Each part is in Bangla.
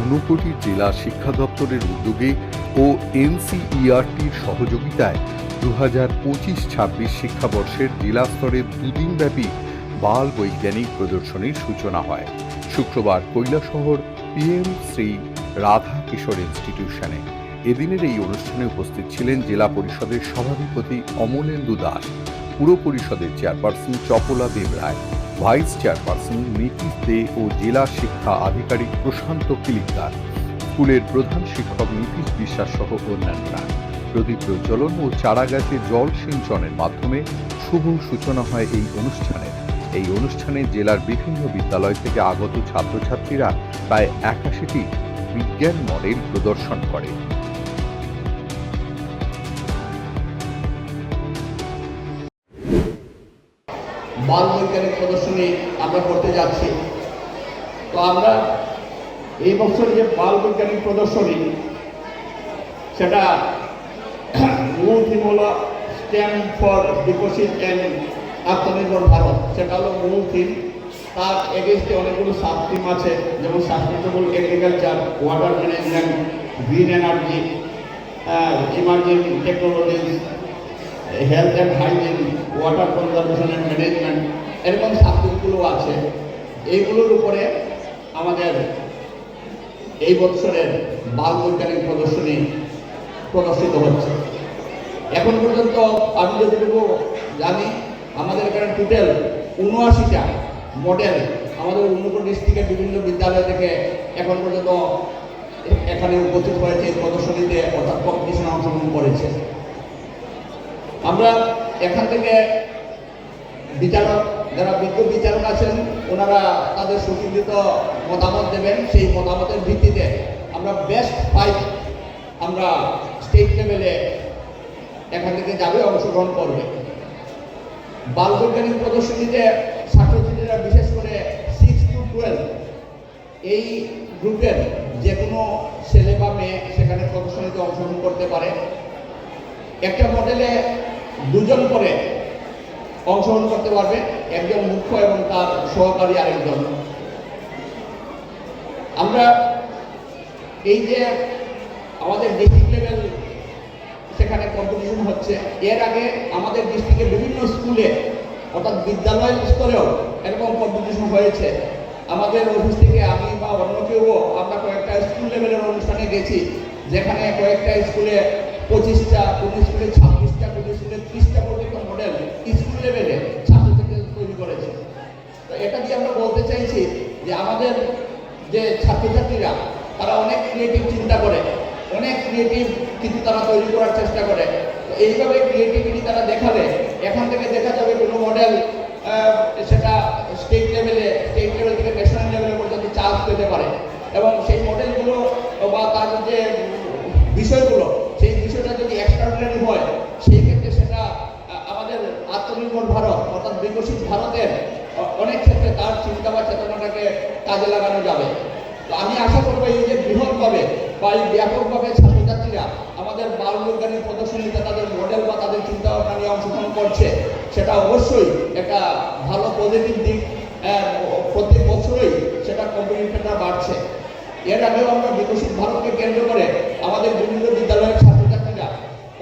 ঊনকোটি জেলা শিক্ষা দপ্তরের উদ্যোগে ও এনসিইআরটির সহযোগিতায় দু হাজার পঁচিশ ছাব্বিশ শিক্ষাবর্ষের জেলা স্তরের দুদিনব্যাপী বাল বৈজ্ঞানিক প্রদর্শনীর সূচনা হয়। শুক্রবার কৈলাসহর পিএম শ্রী রাধা কিশোর ইনস্টিটিউশনে। এদিনের এই অনুষ্ঠানে উপস্থিত ছিলেন জেলা পরিষদের সভাধিপতি অমলেন্দু দাস, পুর পরিষদের chairperson Chapala Deb Roy vice chairperson Nitish De ও জেলা শিক্ষা আধিকারিক প্রশান্ত কিলিকদার, স্কুলের প্রধান শিক্ষক নীতিশ বিশ্বাস সহ অন্যান্যরা। প্রদীপ প্রজ্বলন ও চারাগাছে জল সিঞ্চনের মাধ্যমে শুভ সূচনা হয় এই অনুষ্ঠানের এই অনুষ্ঠানে জেলার বিভিন্ন বিদ্যালয় থেকে আগত ছাত্রছাত্রীরা প্রায় একাশিটি বিজ্ঞান মডেল প্রদর্শন করে। বাল বৈজ্ঞানিক প্রদর্শনী আমরা করতে যাচ্ছি। তো আমরা এই বছর যে বাল বৈজ্ঞানিক প্রদর্শনী, সেটা মূল theme stand for Viksit and Atmanirbhar Bharat. সেটা হলো মূল থিম তার এগেনস্টে অনেকগুলো সাব থিম আছে, যেমন sustainable agriculture water management green energy emerging technologies health and hygiene water conservation management এরকম সাবজেক্টগুলো আছে। এইগুলোর উপরে আমাদের এই বছরের বাল বৈজ্ঞানিক প্রদর্শনী প্রদর্শিত হচ্ছে। এখন পর্যন্ত আমি যতটুকু জানি আমাদের এখানে টোটাল উনআশিটা মডেল আমাদের উন্নত ডিস্ট্রিক্টের বিভিন্ন বিদ্যালয় থেকে এখন পর্যন্ত এখানে উপস্থিত হয়েছে প্রদর্শনীতে অর্থাৎ কম্পিটিশনে অংশগ্রহণ করেছে। আমরা এখান থেকে বিচারক, যারা বিজ্ঞ বিচারক আছেন, ওনারা তাদের সুচিন্তিত মতামত দেবেন। সেই মতামতের ভিত্তিতে আমরা বেস্ট ফাইভ আমরা স্টেট লেভেলে এখান থেকে যাবে, অংশগ্রহণ করবে। বাল বৈজ্ঞানিক প্রদর্শনীতে ছাত্রছাত্রীরা, বিশেষ করে সিক্স টু টুয়েলভ এই গ্রুপের যে কোনো ছেলে বা মেয়ে সেখানে প্রদর্শনীতে অংশগ্রহণ করতে পারে। একটা মডেলে দুজন করে অংশগ্রহণ করতে পারবে। একজন মুখ্য এবং তার সহকারী আরেকজন। আমরা এই যে আমাদের ডিস্ট্রিক্ট লেভেল সেখানে কম্পিটিশন হচ্ছে, এর আগে আমাদের ডিস্ট্রিক্টের বিভিন্ন স্কুলে অর্থাৎ বিদ্যালয় স্তরেও এরকম কম্পিটিশন হয়েছে। আমাদের অফিস থেকে আমি বা অন্য কেউ আমরা কয়েকটা স্কুল লেভেলের অনুষ্ঠানে গেছি, যেখানে কয়েকটা স্কুলে পঁচিশটা কোনো স্কুলে ছাব্বিশটা কোনো স্কুলে ত্রিশটা পর্যন্ত মডেল স্কুল লেভেলে ছাত্রছাত্রীদের তৈরি করেছে। তো এটা দিয়ে আমরা বলতে চাইছি যে আমাদের যে ছাত্রছাত্রীরা, তারা অনেক ক্রিয়েটিভ চিন্তা করে, অনেক ক্রিয়েটিভ কিছু তারা তৈরি করার চেষ্টা করে। তো এইভাবে ক্রিয়েটিভিটি তারা দেখালে এখান থেকে দেখা যাবে কোনো মডেল সেটা স্টেট লেভেলে স্টেট লেভেল থেকে ন্যাশনাল লেভেলে পর্যন্ত চান্স পেতে পারে। এবং সেই মডেলগুলো বা তার যে বিষয়গুলো এক্সট্রাঅর্ডিনারি হয় সেই ক্ষেত্রে সেটা আমাদের আত্মনির্ভর ভারত, অর্থাৎ বিকশিত ভারতের অনেক ক্ষেত্রে তার চিন্তা বা চেতনাটাকে কাজে লাগানো যাবে। তো আমি আশা করব এই যে বৃহৎভাবে বা এই ব্যাপকভাবে ছাত্রছাত্রীরা আমাদের বাল বৈজ্ঞানিক প্রদর্শনীতে তাদের মডেল বা তাদের চিন্তা ভাবনা নিয়ে অংশগ্রহণ করছে, সেটা অবশ্যই একটা ভালো পজিটিভ দিক প্রতি বছরই সেটা কম্পিটিশনটা বাড়ছে। এর আগেও আমরা বিকশিত ভারতকে কেন্দ্র করে আমাদের বিভিন্ন বিদ্যালয়ের ছাত্রছাত্রীরা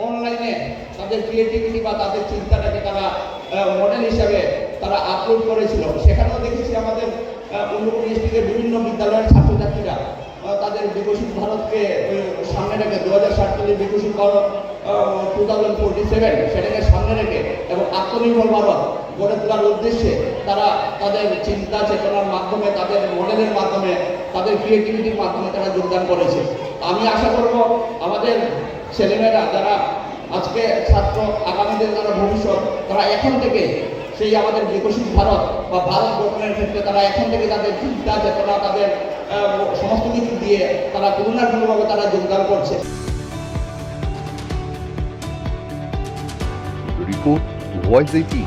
অনলাইনে তাদের ক্রিয়েটিভিটি বা তাদের চিন্তাটাকে তারা মডেল হিসাবে তারা আপলোড করেছিল। সেখানেও দেখেছি আমাদের ডিস্ট্রিক্টের বিভিন্ন বিদ্যালয়ের ছাত্রছাত্রীরা তাদের বিকশিত ভারতকে সামনে রেখে দু হাজার সাতচল্লিশ Viksit Bharat two thousand forty seven সেটাকে সামনে রেখে এবং আত্মনির্ভর ভারত গড়ে তোলার উদ্দেশ্যে তারা তাদের চিন্তা চেতনার মাধ্যমে, তাদের মডেলের মাধ্যমে, তাদের ক্রিয়েটিভিটির মাধ্যমে তারা যোগদান করেছে। আমি আশা করব আমাদের ছেলেমেয়েরা যারা আজকে ছাত্র আগামীদের যারা ভবিষ্যৎ, তারা এখন থেকে সেই আমাদের বিকশিত ভারত বা ভারত গঠনের ক্ষেত্রে তারা এখন থেকে তাদের চিন্তা, চেতনা, তাদের সমস্ত কিছু দিয়ে তারা কোনো না কোনোভাবে তারা যোগদান করছে। Report eighteen